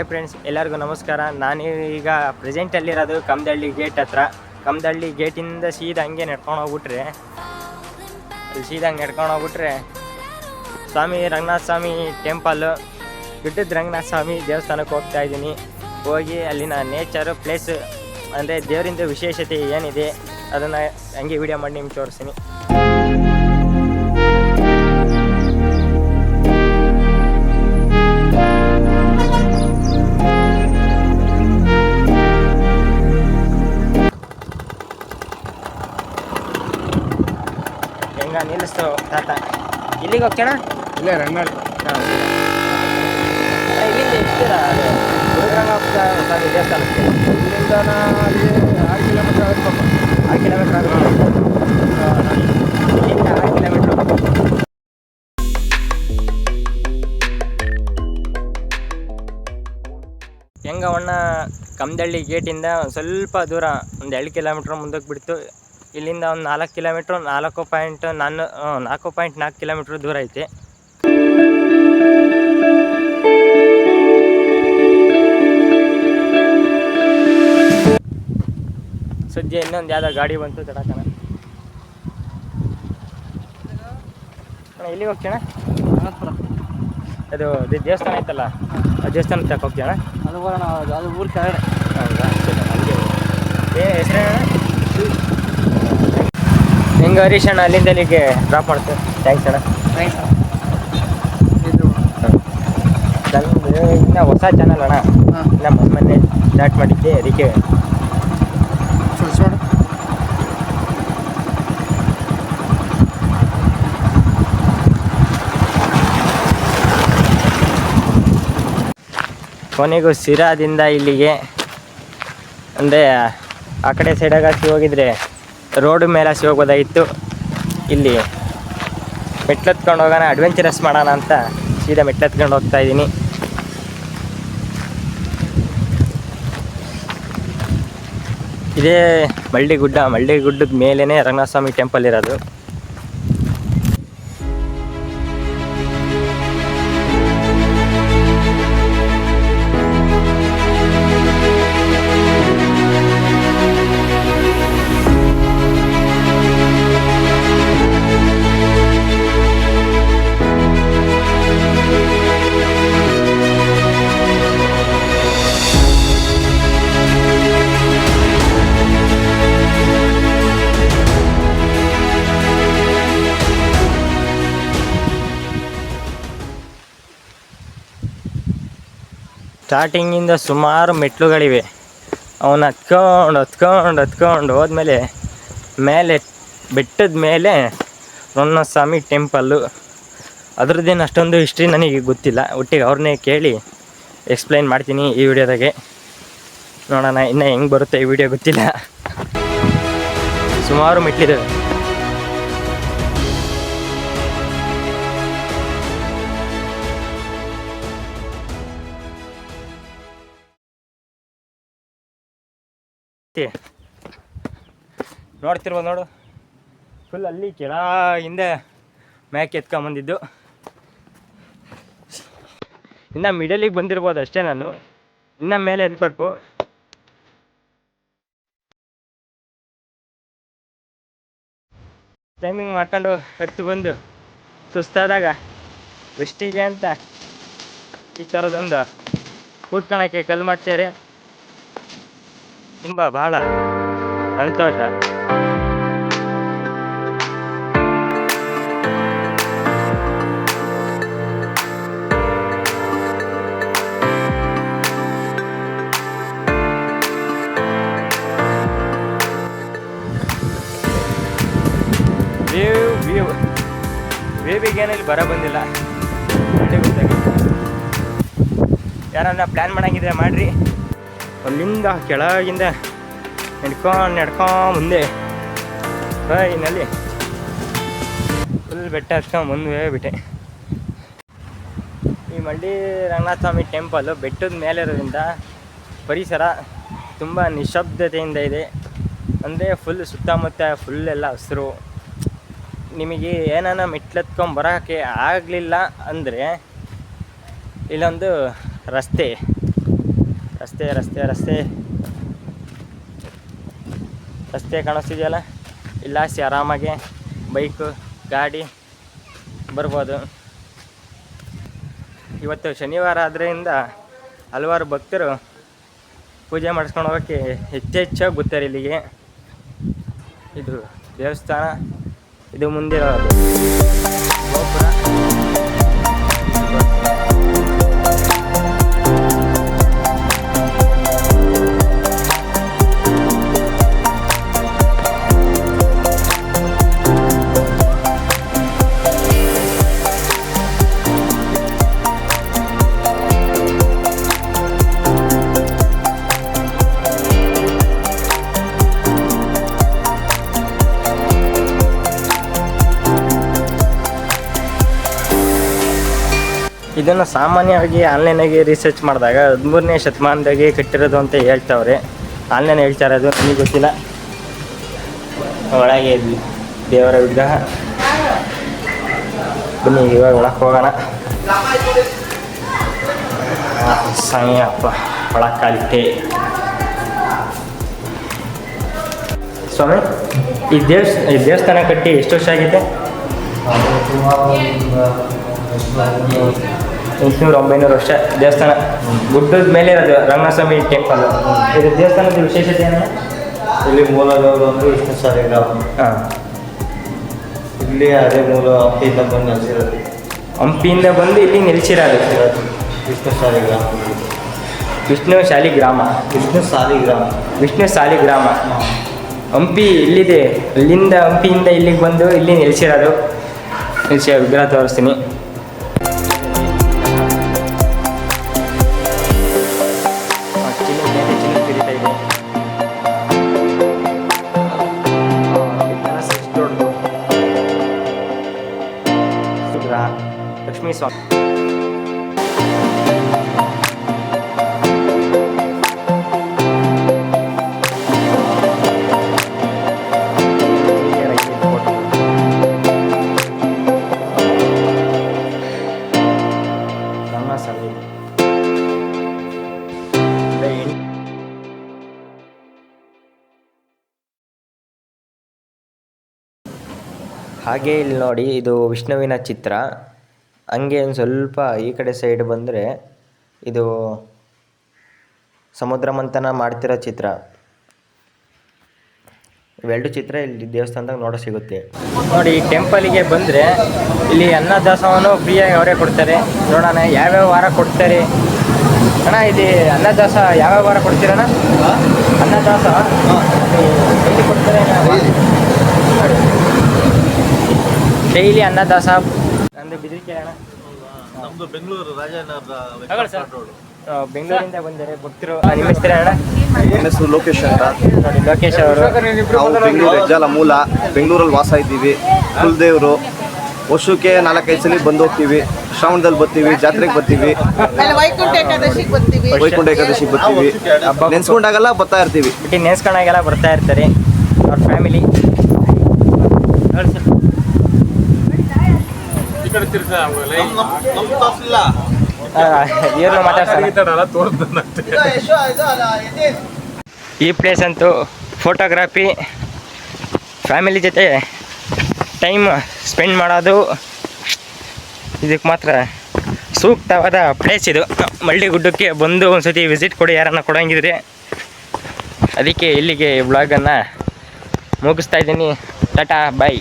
Hi friends, ಎಲ್ಲರಿಗೂ ನಮಸ್ಕಾರ. ನಾನು ಈಗ ಪ್ರೆಸೆಂಟಲ್ಲಿರೋದು ಕಮ್ದಳ್ಳಿ ಗೇಟ್ ಹತ್ರ. ಕಮ್ದಳ್ಳಿ ಗೇಟಿಂದ ಸೀದಾ ಹಂಗೆ ನಡ್ಕೊಂಡು ಹೋಗ್ಬಿಟ್ರೆ, ಅಲ್ಲಿ ಸೀದಾ ಹಂಗೆ ನಡ್ಕೊಂಡು ಹೋಗ್ಬಿಟ್ರೆ, ಸ್ವಾಮಿ ರಂಗನಾಥ ಸ್ವಾಮಿ ಟೆಂಪಲ್ಲು ಬಿಟ್ಟಿದ್ದು ರಂಗನಾಥ ಸ್ವಾಮಿ ದೇವಸ್ಥಾನಕ್ಕೆ ಹೋಗ್ತಾ ಇದ್ದೀನಿ. ಹೋಗಿ ಅಲ್ಲಿನ ನೇಚರು ಪ್ಲೇಸ್ ಅಂದರೆ ದೇವರಿಂದ ವಿಶೇಷತೆ ಏನಿದೆ, ಅದನ್ನು ಹಂಗೆ ವಿಡಿಯೋ ಮಾಡಿ ನಿಮ್ಗೆ ತೋರಿಸ್ತೀನಿ. ಇಲ್ಲಿಗೆ ಹೋಗ್ತೇಣ ಇಲ್ಲೇ ರಂಗನಾಳ್ ಇಲ್ಲಿಂದ ಎಷ್ಟಿರ ಗುರುಗ್ರಾಮ ದೇವಸ್ಥಾನಕ್ಕೆ. ಇಲ್ಲಿಂದ ಅಲ್ಲಿ ಆರು ಕಿಲೋಮೀಟರ್ ಆಗುತ್ತೆ ಆರು ಕಿಲೋಮೀಟ್ರ್ ಆಗುತ್ತೆ. ಇಲ್ಲಿಂದ ಆರು ಕಿಲೋಮೀಟ್ರ್ ಹೆಂಗವಣ್ಣ ಕಮ್ದಳ್ಳಿ ಗೇಟಿಂದ ಒಂದು ಸ್ವಲ್ಪ ದೂರ ಒಂದು ಎರಡು ಕಿಲೋಮೀಟ್ರ್ ಮುಂದಕ್ಕೆ ಬಿಡ್ತು. ಇಲ್ಲಿಂದ ಒಂದು ನಾಲ್ಕು ಕಿಲೋಮೀಟ್ರ್ ನಾಲ್ಕು ಪಾಯಿಂಟ್ ನಾನು ನಾಲ್ಕು ಪಾಯಿಂಟ್ ನಾಲ್ಕು ಕಿಲೋಮೀಟ್ರ್ ದೂರ ಐತೆ. ಸದ್ಯ ಇನ್ನೊಂದು ಯಾವ್ದೋ ಗಾಡಿ ಬಂತು ತಡಕಣ ಅಣ್ಣ ಎಲ್ಲಿಗೆ ಹೋಗ್ತೀಯಣ್ಣ? ಅದು ಇದು ದೇವಸ್ಥಾನ ಐತಲ್ಲ ಆ ದೇವಸ್ಥಾನ ತಕ್ಕ ಹೋಗ್ತೀಯಣ್ಣ? ಅದು ಅದು ಊರು ಕೆಳಗಡೆ. ಹೌದಾ? ಅಲ್ಲಿಗೆ ಏ ಹೆಂಗೆ ಹರೀಶ್ ಅಣ್ಣ ಅಲ್ಲಿಂದ ಅಲ್ಲಿಗೆ ಡ್ರಾಪ್ ಮಾಡ್ತೀವಿ. ಥ್ಯಾಂಕ್ಸ್ ಅಣ್ಣ. ನಂದು ಇನ್ನು ಹೊಸ ಚಾನಲ್ ಅಣ್ಣ. ನಮ್ಮ ಮನೆ ಮೊನ್ನೆ ಸ್ಟಾರ್ಟ್ ಮಾಡಿದ್ದೆ ಅದಕ್ಕೆ. ಕೊನೆಗೂ ಸಿರಾದಿಂದ ಇಲ್ಲಿಗೆ. ಅಂದರೆ ಆ ಕಡೆ ಸೈಡಾಗಿ ಹೋಗಿದ್ರೆ ರೋಡ್ ಮೇಲೆ ಹಸಿ ಹೋಗ್ಬೋದಾಗಿತ್ತು ಇಲ್ಲಿ ಮೆಟ್ಲತ್ಕೊಂಡು ಹೋಗೋಣ ಅಡ್ವೆಂಚರಸ್ ಮಾಡೋಣ ಅಂತ ಸೀದಾ ಮೆಟ್ಲತ್ಕೊಂಡು ಹೋಗ್ತಾ ಇದ್ದೀನಿ. ಇದೇ ಮಳ್ಳಿ ಗುಡ್ಡ ಮಳ್ಳಿ ಗುಡ್ಡದ ಮೇಲೇ ರಂಗನಾಥ ಸ್ವಾಮಿ ಟೆಂಪಲ್ ಇರೋದು. ಸ್ಟಾರ್ಟಿಂಗಿಂದ ಸುಮಾರು ಮೆಟ್ಲುಗಳಿವೆ ಅವನ್ನ ಹತ್ಕೊಂಡು ಹತ್ಕೊಂಡು ಹತ್ಕೊಂಡು ಹೋದ್ಮೇಲೆ ಮೇಲೆ, ಬೆಟ್ಟದ ಮೇಲೆ ಸ್ವಾಮಿ ಟೆಂಪಲ್ಲು. ಅದ್ರದ್ದೇನು ಅಷ್ಟೊಂದು ಹಿಸ್ಟ್ರಿ ನನಗೆ ಗೊತ್ತಿಲ್ಲ. ಒಟ್ಟಿಗೆ ಅವ್ರನ್ನೇ ಕೇಳಿ ಎಕ್ಸ್ಪ್ಲೈನ್ ಮಾಡ್ತೀನಿ ಈ ವಿಡಿಯೋದಾಗೆ. ನೋಡೋಣ, ಇನ್ನು ಹೆಂಗೆ ಬರುತ್ತೆ ಈ ವಿಡಿಯೋ ಗೊತ್ತಿಲ್ಲ. ಸುಮಾರು ಮೆಟ್ಲಿದ್ದಾವೆ ನೋಡ್ತಿರ್ಬೋದು ನೋಡು. ಫುಲ್ ಅಲ್ಲಿ ಕೆಳ ಹಿಂದೆ ಮ್ಯಾಕ್ ಎತ್ಕೊಂಬಂದಿದ್ದು. ಇನ್ನು ಮಿಡಲಿಗೆ ಬಂದಿರ್ಬೋದು ಅಷ್ಟೇ ನಾನು. ಇನ್ನು ಮೇಲೆ ಎತ್ಬೇಕು. ಟೈಮಿಂಗ್ ಮಾಡ್ಕೊಂಡು ಹತ್ತು ಬಂದು ಸುಸ್ತಾದಾಗ ಎಷ್ಟಿದೆ ಅಂತ ಈ ಥರದೊಂದು ಕೂತ್ಕೊಳಕ್ಕೆ ಕಲ್ಲು ಮಾಡ್ತಾರೆ ತುಂಬ ಬಹಳ ಸಂತೋಷ. ಏನಲ್ಲಿ ಬರ ಬಂದಿಲ್ಲ. ಯಾರನ್ನ ಪ್ಲ್ಯಾನ್ ಮಾಡಂಗಿದ್ರೆ ಮಾಡ್ರಿ. ಅಲ್ಲಿಂದ ಕೆಳಗಿಂದ ನಡ್ಕೊಂಡು ನಡ್ಕೊಂಡು ಮುಂದೆ. ಟ್ರೈನಲ್ಲಿ ಫುಲ್ ಬೆಟ್ಟ ಹಚ್ಕೊಂಡು ಮುಂದೆ ಹೋಗ್ಬಿಟ್ಟೆ ಈ ಮಳ್ಳಿ ರಂಗನಾಥ ಸ್ವಾಮಿ ಟೆಂಪಲ್ಲು ಬೆಟ್ಟದ ಮೇಲೆ ಇರೋದ್ರಿಂದ ಪರಿಸರ ತುಂಬ ನಿಶಬ್ದತೆಯಿಂದ ಇದೆ. ಅಂದರೆ ಫುಲ್ ಸುತ್ತಮುತ್ತ ಫುಲ್ ಎಲ್ಲ ಹಸಿರು. ನಿಮಗೆ ಏನಾನ ಮೆಟ್ಲತ್ಕೊಂಡು ಬರೋಕ್ಕೆ ಆಗಲಿಲ್ಲ ಅಂದರೆ ಇಲ್ಲೊಂದು ರಸ್ತೆ. ರಸ್ತೆ ರಸ್ತೆ ರಸ್ತೆ. ರಸ್ತೆ ಕಾಣಿಸ್ತಿದೆಯಲ್ಲ? ಇಲ್ಲಾಸಿ ಆರಾಮಾಗಿ ಬೈಕು, ಗಾಡಿ ಬರ್ಬೋದು. ಇವತ್ತು ಶನಿವಾರ ಆದ್ರಿಂದ ಹಲವಾರು ಭಕ್ತರು ಪೂಜೆ ಮಾಡಿಸ್ಕೊಂಡು ಹೋಗೋಕ್ಕೆ ಹೆಚ್ಚೆಚ್ಚಾಗಿ ಬರ್ತಾರೆ ಇಲ್ಲಿಗೆ. ಇದು ದೇವಸ್ಥಾನ, ಇದು ಮುಂದೆ ಇದನ್ನು ಸಾಮಾನ್ಯವಾಗಿ ಆನ್ಲೈನಾಗಿ ರಿಸರ್ಚ್ ಮಾಡಿದಾಗ ಹದಿಮೂರನೇ ಶತಮಾನದಾಗೆ ಕಟ್ಟಿರೋದು ಅಂತ ಹೇಳ್ತಾವ್ರೆ. ಆನ್ಲೈನ್ ಹೇಳ್ತಾರೆ ಅದು ನನಗೆ ಗೊತ್ತಿಲ್ಲ? ಒಳಗೆ ಇದ್ವಿ ದೇವರ ವಿಗ್ರಹ. ಬನ್ನಿ ಇವಾಗ ಒಳಕ್ಕೆ ಹೋಗೋಣ. ಆ, ಸಾಯಪ್ಪ ಒಳಕಾಲಿಟ್ಟೆ. ಸ್ವಾಮಿ ಈ ದೇವಸ್ ಈ ದೇವಸ್ಥಾನ ಕಟ್ಟಿ ಎಷ್ಟು ವರ್ಷ ಆಗಿದೆ. ಎಂಟುನೂರು ಒಂಬೈನೂರು ವರ್ಷ ದೇವಸ್ಥಾನ. ಗುಡ್ಡದ ಮೇಲೆ ಇರೋದು ರಂಗಸ್ವಾಮಿ ಟೆಂಪಲ್ ಇದು ದೇವಸ್ಥಾನದ ವಿಶೇಷತೆ ಏನು? ಇಲ್ಲಿ ಮೂಲದವರು ಅಂದ್ರೆ ವಿಷ್ಣು ಸಾಲಿಗ್ರಾಮ ಹಾಂ. ಇಲ್ಲಿ ಅದೇ ಮೂಲ ಹಂಪಿಯಿಂದ ಬಂದು ನೆಲೆಸಿರೋದು. ಹಂಪಿಯಿಂದ ಬಂದು ಇಲ್ಲಿ ನೆಲೆಸಿರೋದು. ವಿಷ್ಣು ಸಾಲಿಗ್ರಾಮ ವಿಷ್ಣು ಶಾಲಿ ಗ್ರಾಮ. ವಿಷ್ಣು ಸಾಲಿಗ್ರಾಮ ವಿಷ್ಣು ಸಾಲಿಗ್ರಾಮ ಹಂಪಿ ಇಲ್ಲಿದೆ. ಅಲ್ಲಿಂದ ಹಂಪಿಯಿಂದ ಇಲ್ಲಿಗೆ ಬಂದು ಇಲ್ಲಿ ನೆಲೆಸಿರೋದು. ನಿಲ್ಸಿ ವಿಗ್ರಹ ತೋರಿಸ್ತೀನಿ. ಸ್ವಾಮಿ ಹಾಗೆ ಇಲ್ಲಿ ನೋಡಿ ಇದು ವಿಷ್ಣುವಿನ ಚಿತ್ರ. ಹಂಗೆ ಒಂದು ಸ್ವಲ್ಪ ಈ ಕಡೆ ಸೈಡ್ ಬಂದರೆ ಇದು ಸಮುದ್ರ ಮಂಥನ ಮಾಡ್ತಿರೋ ಚಿತ್ರ. ಇವೆರಡು ಚಿತ್ರ ಇಲ್ಲಿ ದೇವಸ್ಥಾನದಾಗ ನೋಡೋ ಸಿಗುತ್ತೆ. ನೋಡಿ, ಈ ಟೆಂಪಲಿಗೆ ಬಂದರೆ ಇಲ್ಲಿ ಅನ್ನದಾಸೋಹನು ಫ್ರೀಯಾಗಿ ಅವರೇ ಕೊಡ್ತಾರೆ. ನೋಡೋಣ, ಯಾವ್ಯಾವ ವಾರ ಕೊಡ್ತಾರೆ? ಅಣ್ಣ, ಇಲ್ಲಿ ಅನ್ನದಾಸ ಯಾವ್ಯಾವ ವಾರ ಕೊಡ್ತೀರಣ್ಣ ಅನ್ನದಾಸ? ಡೈಲಿ ಕೊಡ್ತಾರೆ ಡೈಲಿ ಅನ್ನದಾಸ ಅಣ್ಣ. ನಮ್ದು ಬೆಂಗಳೂರು ಸರ್. ಆ, ಬೆಂಗಳೂರಿಂದ ಬಂದರೆ ಭಕ್ತರು ನಿಮ್ಮ ಹೆಸರು ಅಣ್ಣ? ನನ್ನ ಹೆಸರು ಲೋಕೇಶ್ ಅಂತ. ನೋಡಿ ಲೋಕೇಶ್ ಅವರು ನಾವು ಬೆಂಗಳೂರು ಹೆಜ್ಜಾಲ ಮೂಲ. ಬೆಂಗಳೂರಲ್ಲಿ ವಾಸ ಇದ್ದೀವಿ. ಕುಲದೇವರು. ವರ್ಷಕ್ಕೆ ನಾಲ್ಕೈದು ಸಲ ಬಂದು ಹೋಗ್ತೀವಿ. ಶ್ರಾವಣದಲ್ಲಿ ಬರ್ತೀವಿ ಜಾತ್ರೆಗೆ ಬರ್ತೀವಿ. ಆಮೇಲೆ ವೈಕುಂಠ ಏಕಾದಶಿ ಬರ್ತೀವಿ. ವೈಕುಂಠ ಏಕಾದಶಿಗೆ ಬರ್ತೀವಿ ನೆನ್ಸ್ಕೊಂಡಾಗೆಲ್ಲ ಬರ್ತಾ ಇರ್ತೀವಿ. ಬಿಟ್ಟು ನೆನ್ಸ್ಕೊಂಡಾಗೆಲ್ಲ ಬರ್ತಾ ಇರ್ತಾರೆ. ಅವ್ರ ಫ್ಯಾಮಿಲಿ. ಇವ್ರನ್ನ ಮಾತಾಡ್ತಾರೆ ಈ ಪ್ಲೇಸ್ ಅಂತೂ ಫೋಟೋಗ್ರಾಫಿ ಫ್ಯಾಮಿಲಿ ಜೊತೆ ಟೈಮ್ ಸ್ಪೆಂಡ್ ಮಾಡೋದು ಇದಕ್ಕೆ ಮಾತ್ರ ಸೂಕ್ತವಾದ ಪ್ಲೇಸ್ ಇದು. ಮಳ್ಳಿಗುಡ್ಡಕ್ಕೆ ಬಂದು ಒಂದ್ಸತಿ ವಿಸಿಟ್ ಕೊಡಿ ಯಾರನ್ನ ಕೊಡೋಂಗಿದ್ರೆ. ಅದಕ್ಕೆ ಇಲ್ಲಿಗೆ ಬ್ಲಾಗನ್ನು ಮುಗಿಸ್ತಾ ಇದ್ದೀನಿ. ಟಾಟಾ ಬಾಯ್